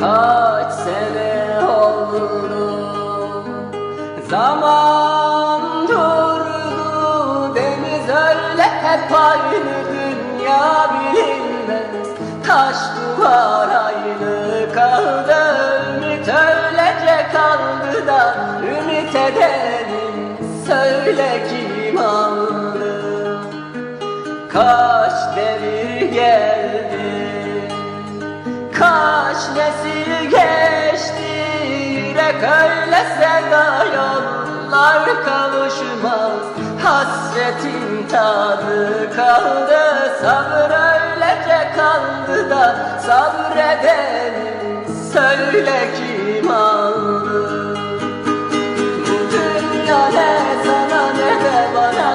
Kaç sene oldu? Zaman durdu Deniz öyle hep aynı Dünya bilinmez Taş duvar aynı kaldı Ümit öylece kaldı da Ümit edelim Söyle kim aldı? Kaç devir Kaç nesil geçti yürek öyle sevda yollar kavuşmaz. Hasretin tadı kaldı sabır öylece kaldı da sabredelim söyle kim aldı? Bu dünya ne sana ne de bana